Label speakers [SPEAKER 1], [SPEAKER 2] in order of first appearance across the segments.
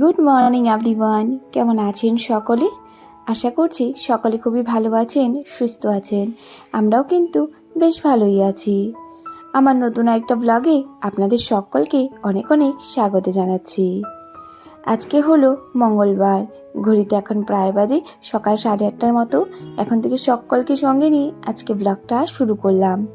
[SPEAKER 1] Good morning everyone কেমন আছেন সকলে? আশা করছি সকলে খুবই ভালো আছেন, সুস্থ আছেন। আমরাও কিন্তু বেশ ভালোই আছি। আমার নতুন একটা ব্লগে আপনাদের সকলকে অনেক অনেক স্বাগত জানাচ্ছি। আজকে হলো মঙ্গলবার। ঘড়িতে এখন প্রায় বাজে সকাল সাড়ে আটটার মতো। এখন থেকে সকলকে সঙ্গে নিয়ে আজকে ব্লগটা শুরু করলাম।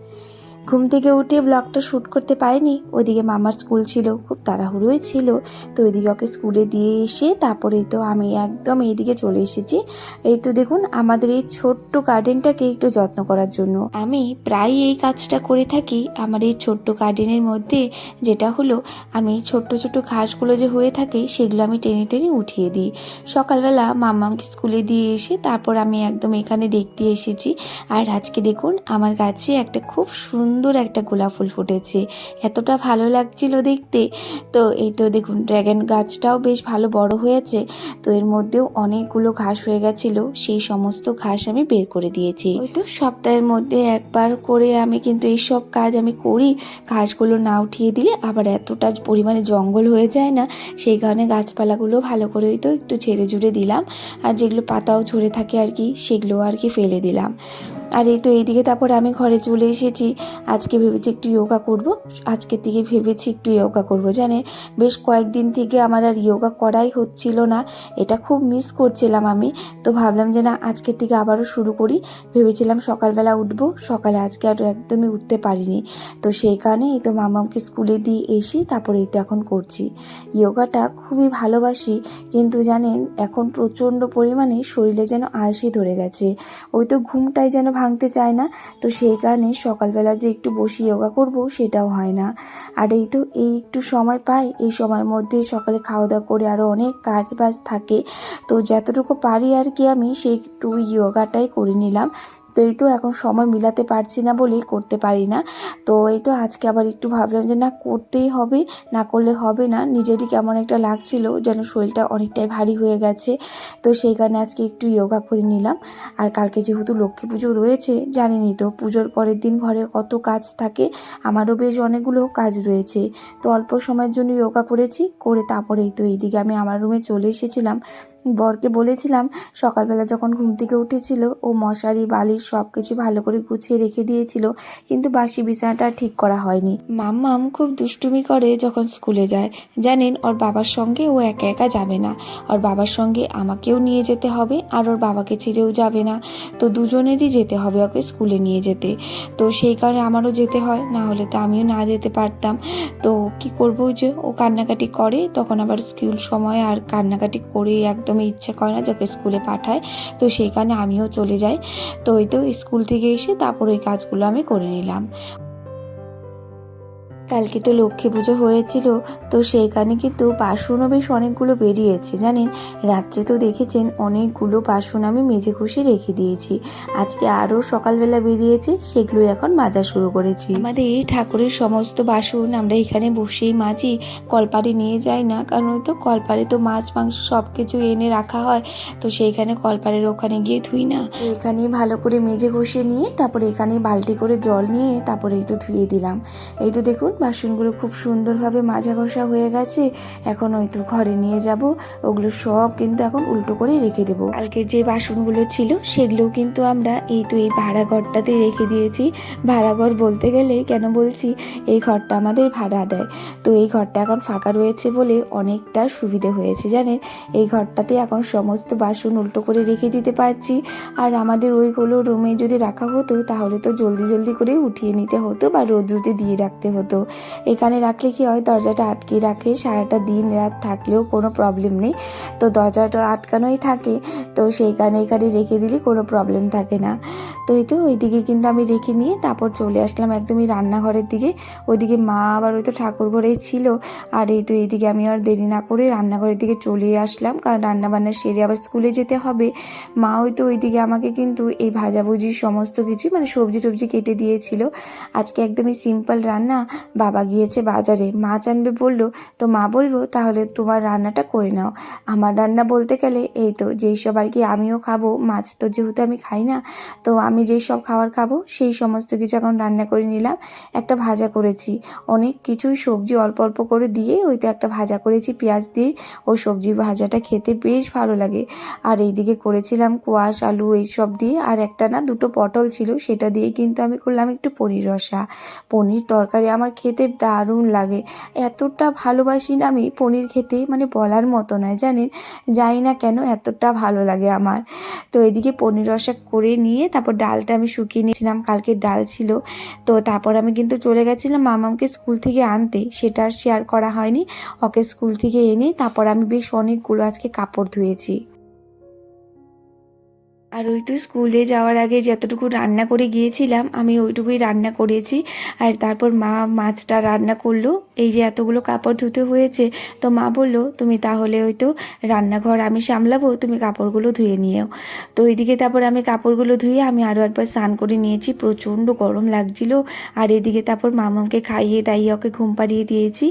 [SPEAKER 1] ঘুম থেকে উঠে ব্লগটা শ্যুট করতে পারিনি। ওইদিকে মামার স্কুল ছিল, খুব তাড়াহুড়োই ছিল। তো ওইদিকে ওকে স্কুলে দিয়ে এসে তারপরে তো আমি একদম এইদিকে চলে এসেছি। এই তো দেখুন, আমাদের এই ছোট্ট গার্ডেনটাকে একটু যত্ন করার জন্য। আমি প্রায় এই কাজটা করে থাকি। আমার এই ছোট্ট গার্ডেনের মধ্যে যেটা হলো, আমি ছোট্ট ছোট্ট ঘাসগুলো যে হয়ে থাকে, সেগুলো আমি টেনে টেনে উঠিয়ে দিই। সকালবেলা মামাকে স্কুলে দিয়ে এসে তারপর আমি একদম এখানে দেখতে এসেছি। আর আজকে দেখুন, আমার গাছে একটা খুব সুন্দর একটা গোলাপ ফুল ফুটেছে। এতটা ভালো লাগছিল দেখতে। তো এই তো দেখুন ড্র্যাগন গাছটাও বেশ ভালো বড় হয়েছে। তো এর মধ্যেও অনেকগুলো ঘাস হয়ে গেছিল। সেই সমস্ত ঘাস আমি বের করে দিয়েছি। ওই তো সপ্তাহের মধ্যে একবার করে আমি কিন্তু এই সব কাজ আমি করি। ঘাসগুলো না উঠিয়ে দিলে আবার এতটা পরিমাণে জঙ্গল হয়ে যায় না। সেই কারণে গাছপালাগুলো ভালো করে তো একটু ছেড়ে জুড়ে দিলাম। আর যেগুলো পাতাও ঝরে থাকে আর কি, সেগুলো আর কি ফেলে দিলাম। আর এই তো এইদিকে তারপর আমি ঘরে চলে এসেছি। আজকে ভেবেছি একটু যোগা করব। আজকের থেকে ভেবেছি একটু যোগা করব। জানেন বেশ কয়েকদিন থেকে আমার আর যোগা করাই হচ্ছিল না। এটা খুব মিস করছিলাম আমি। তো ভাবলাম যে না, আজকের থেকে আবারও শুরু করি। ভেবেছিলাম সকালবেলা উঠব। সকালে আজকে আর একদমই উঠতে পারিনি। তো সেই কারণে এই তো মামাকে স্কুলে দিয়ে এসে তারপরে এই তো এখন করছি। যোগাটা খুবই ভালোবাসি। কিন্তু জানেন, এখন প্রচণ্ড পরিমাণে শরীরে যেন আলসি ধরে গেছে। ওই তো ঘুমটাই যেন ভাঙতে চায় না। তো সেই কারণে সকালবেলা যে একটু বসি যোগা করব সেটাও হয় না। আর এই তো এই একটু সময় পাই, এই সময়ের মধ্যে সকালে খাওয়া দাওয়া করে আরও অনেক কাজ বাজ থাকে। তো যতটুকু পারি আর কি আমি, সেই একটু যোগাটাই করে নিলাম। তো এই তো এখন সময় মিলাতে পারছি না বলেই করতে পারি না। তো এই তো আজকে আবার একটু ভাবলাম যে না করতেই হবে, না করলে হবে না। নিজেরই কেমন একটা লাগছিল যেন শরীরটা অনেকটাই ভারী হয়ে গেছে। তো সেই কারণে আজকে একটু যোগা করে নিলাম। আর কালকে যেহেতু লক্ষ্মী পুজো রয়েছে জানেনই তো পুজোর পরের দিন ঘরে কত কাজ থাকে, আমারও বেশ অনেকগুলো কাজ রয়েছে। তো অল্প সময়ের জন্য যোগা করেছি, করে তারপরেই তো এইদিকে আমি আমার রুমে চলে এসেছিলাম। বরকে বলেছিলাম, সকালবেলা যখন ঘুম থেকে উঠেছিল ও মশারি, বালিশ সব কিছু ভালো করে গুছিয়ে রেখে দিয়েছিল, কিন্তু বাসি বিছানাটা ঠিক করা হয়নি। মাম্মাম খুব দুষ্টুমি করে যখন স্কুলে যায়। জানেন, ওর বাবার সঙ্গে ও একা একা যাবে না। ওর বাবার সঙ্গে আমাকেও নিয়ে যেতে হবে আর ওর বাবাকে ছেড়েও যাবে না। তো দুজনেরই যেতে হবে ওকে স্কুলে নিয়ে যেতে। তো সেই কারণে আমারও যেতে হয়, না হলে তো আমিও না যেতে পারতাম। তো কি করব যে, ও কান্নাকাটি করে, তখন আবার স্কুল সময় আর কান্নাকাটি করে একদমই ইচ্ছে করে না যাকে স্কুলে পাঠায়। তো সেই কারণে আমিও চলে যাই। তো ওই তো স্কুল থেকে এসে তারপর ওই কাজগুলো আমি করে নিলাম। কালকে তো লক্ষ্মী পুজো হয়েছিল তো সেই কারণে কিন্তু বাসনও বেশ অনেকগুলো বেরিয়েছে জানেন? রাত্রে তো দেখেছেন অনেকগুলো বাসন আমি মেজে ঘষে রেখে দিয়েছি। আজকে আরও সকালবেলা বেরিয়েছে সেগুলো এখন মাজা শুরু করেছি। আমাদের এই ঠাকুরের সমস্ত বাসন আমরা এখানে বসেই মাজি কলপারে নিয়ে যাই না কারণ ওই তো কলপারে তো মাছ মাংস সব কিছু এনে রাখা হয় তো সেইখানে কলপারের ওখানে গিয়ে ধুই না। তো এখানেই ভালো করে মেজে ঘষে নিয়ে তারপরে এখানে বালতি করে জল নিয়ে তারপরে এই তো ধুয়ে দিলাম। এই তো দেখুন বাসনগুলো খুব সুন্দরভাবে মাজা ঘষা হয়ে গেছে। এখন ওই তো ঘরে নিয়ে যাব। ওগুলো সব কিন্তু এখন উল্টো করে রেখে দেবো। কালকের যে বাসনগুলো ছিল, সেগুলোও কিন্তু আমরা এই তো এই ভাড়া ঘরটাতে রেখে দিয়েছি। ভাড়া ঘর বলতে গেলে কেন বলছি? এই ঘরটা আমাদের ভাড়া দেয়। তো এই ঘরটা এখন ফাঁকা রয়েছে বলে অনেকটা সুবিধে হয়েছে, জানেন? এই ঘরটাতে এখন সমস্ত বাসন উল্টো করে রেখে দিতে পারছি। আর আমাদের ওইগুলো রুমে যদি রাখা হতো, তাহলে তো জলদি জলদি করে উঠিয়ে নিতে হতো বা রোদ্রুতে দিয়ে রাখতে হতো। এখানে রাখলে কি হয়? দরজাটা আটকে রাখে। সারাটা দিন রাত থাকলেও কোনো প্রবলেম নেই। তো দরজাটা আটকানোই থাকে। তো সেই কারণে এখানে রেখে দিলে কোনো প্রবলেম থাকে না। তো এই তো ওইদিকে কিন্তু আমি রেখে নিয়ে তারপর চলে আসলাম একদমই রান্নাঘরের দিকে। ওইদিকে মা আবার ওই তো ঠাকুর ঘরেই ছিল। আর এই তো এইদিকে আমি আর দেরি না করে রান্নাঘরের দিকে চলে আসলাম। কারণ রান্নাবান্না সেরে আবার স্কুলে যেতে হবে। মা ওই তো ওইদিকে আমাকে কিন্তু এই ভাজাভুজি সমস্ত কিছু মানে সবজি টবজি কেটে দিয়েছিল। আজকে একদমই সিম্পল রান্না। বাবা গিয়েছে বাজারে। মাছ আনবে বলল, তো মা বলব তাহলে তোমার রান্নাটা করে নাও। আমার রান্না বলতে গেলে, এই তো, যেই সব আর কি আমিও খাব, মাছ তো যেহেতু আমি খাই না, তো আমি যেই সব খাবার খাব, সেই সমস্ত কিছু এখন রান্না করে নিলাম, একটা ভাজা করেছি। অনেক কিছুই সবজি অল্প অল্প করে দিয়ে, ওই তো একটা ভাজা করেছি, পেঁয়াজ দিয়ে ওই সবজি ভাজাটা খেতে বেশ ভালো লাগে। আর এইদিকে করেছিলাম কোয়াশ, আলু এইসব দিয়ে, আর একটা না দুটো পটল ছিল, সেটা দিয়ে কিন্তু আমি করলাম একটু পনির রসা। পনির তরকারি আমার খেতে দারুণ লাগে। এতটা ভালোবাসি না আমি পনির খেতে মানে বলার মতো নয়, জানেন? জানি না কেন এতটা ভালো লাগে আমার। তো এদিকে পনির রসা করে নিয়ে তারপর ডালটা আমি শুকিয়ে নিয়েছিলাম, কালকে ডাল ছিল। তো তারপর আমি কিন্তু চলে গেছিলাম মামাকে স্কুল থেকে আনতে, সেটা আর শেয়ার করা হয়নি। ওকে স্কুল থেকে এনে তারপর আমি বেশ অনেকগুলো আজকে কাপড় ধুয়েছি। আর ওই তো স্কুলে যাওয়ার আগে যতটুকু রান্না করে গিয়েছিলাম, আমি ওইটুকুই রান্না করেছি। আর তারপর মা মাছটা রান্না করল। এই যে এতগুলো কাপড় ধুতে হয়েছে, তো মা বলল, তুমি তাহলে ওই তো রান্নাঘর আমি সামলাবো, তুমি কাপড়গুলো ধুয়ে নিও তো ওইদিকে তারপর আমি কাপড়গুলো ধুয়ে আমি আরও একবার স্নান করে নিয়েছি। প্রচণ্ড গরম লাগছিল। আর এদিকে তারপর মামাকে খাইয়ে দাইয়ে ওকে ঘুম পাড়িয়ে দিয়েছি।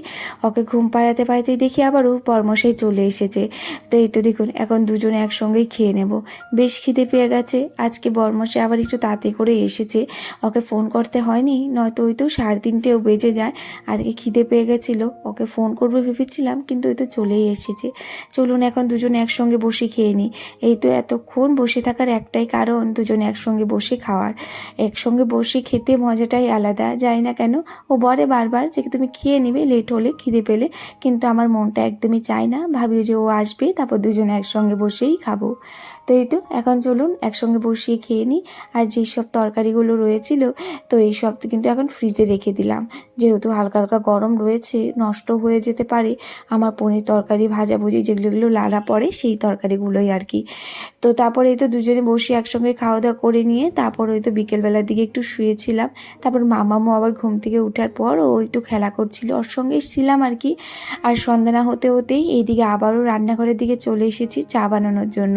[SPEAKER 1] ওকে ঘুম পাড়াতে পাড়াতে দেখি আবার ও পরমশাই চলে এসেছে। তো এই তো দেখুন, এখন দুজনে একসঙ্গেই খেয়ে নেব। বেশ খিদে পেয়ে গেছে। আজকে বরমশাই আবার একটু তাড়াতাড়ি করে এসেছে। ওকে ফোন করতে হয়নি, নয়তো ওই তো সাড়ে তিনটেও বেজে যায়। আজকে খিদে পেয়ে গেছিল। ওকে ফোন করব ভেবেছিলাম, কিন্তু ওই তো চলেই এসেছে। চলুন এখন দুজনে একসঙ্গে বসে খেয়ে নিই এই তো এতক্ষণ বসে থাকার একটাই কারণ, দুজনে একসঙ্গে বসে খাওয়ার। একসঙ্গে বসে খেতে মজাটাই আলাদা। জানি না কেন, ও বলে বারবার যে তুমি খেয়ে নিবে লেট হলে খিদে পেলে। কিন্তু আমার মনটা একদমই চায় না। ভাবি যে ও আসবে, তারপর দুজনে একসঙ্গে বসেই খাব। তো এই তো, এখন চলুন একসঙ্গে বসিয়ে খেয়ে নিই। আর যেই সব তরকারিগুলো রয়েছিল, তো এই সব কিন্তু এখন ফ্রিজে রেখে দিলাম। যেহেতু হালকা হালকা গরম রয়েছে, নষ্ট হয়ে যেতে পারে, আমার পনির তরকারি, ভাজাভুজি যেগুলো যেগুলো লাড়া পড়ে, সেই তরকারিগুলোই আর কি। তো তারপরে এই তো দুজনে বসে একসঙ্গে খাওয়া দাওয়া করে নিয়ে, তারপর ওই তো বিকেলবেলার দিকে একটু শুয়েছিলাম। তারপর মামামু আবার ঘুম থেকে ওঠার পর ও একটু খেলা করছিল, ওর সঙ্গে ছিলাম আর কি। আর সন্ধ্যা না হতে হতেই এইদিকে আবারও রান্নাঘরের দিকে চলে এসেছি চা বানানোর জন্য।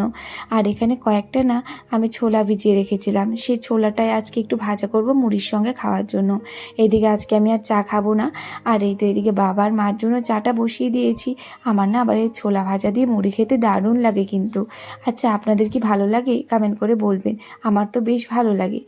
[SPEAKER 1] আর এখানে কয়েকটা না, আমি ছোলা ভিজিয়ে রেখেছিলাম। সেই ছোলাটাই আজকে একটু ভাজা করব মুড়ির সঙ্গে খাওয়ার জন্য। এদিকে আজকে আমি আর চা খাব না। আর এই তো এদিকে বাবার মার জন্য চাটা বসিয়ে দিয়েছি। আমার না আবার এই ছোলা ভাজা দিয়ে মুড়ি খেতে দারুণ লাগে কিন্তু। আচ্ছা আপনাদের কি ভালো লাগে? কমেন্ট করে বলবেন। আমার তো বেশ ভালো লাগে।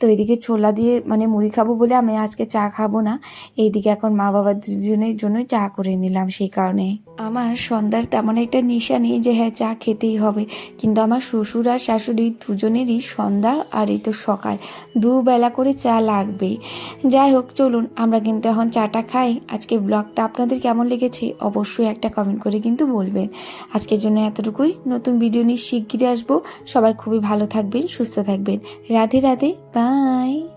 [SPEAKER 1] তো এদিকে ছোলা দিয়ে মানে মুড়ি খাব বলে আমি আজকে চা খাব না। এইদিকে এখন মা বাবা দুজনের জন্যই চা করে নিলাম সেই কারণে। আমার সন্ধ্যার তেমন একটা নেশা নেই যে হ্যাঁ চা খেতেই হবে। কিন্তু আমার শ্বশুর আর শাশুড়ি দুজনেরই সন্ধ্যা আর এই তো সকাল। দুবেলা করে চা লাগবে যাই হোক, চলুন, আমরা কিন্তু এখন চাটা খাই। আজকে ব্লগটা আপনাদের কেমন লেগেছে অবশ্যই একটা কমেন্ট করে কিন্তু বলবেন। আজকের জন্য এতটুকুই। নতুন ভিডিও নিয়ে শিগগিরই আসব। সবাই খুবই ভালো থাকবেন, সুস্থ থাকবেন। রাধে রাধে বাই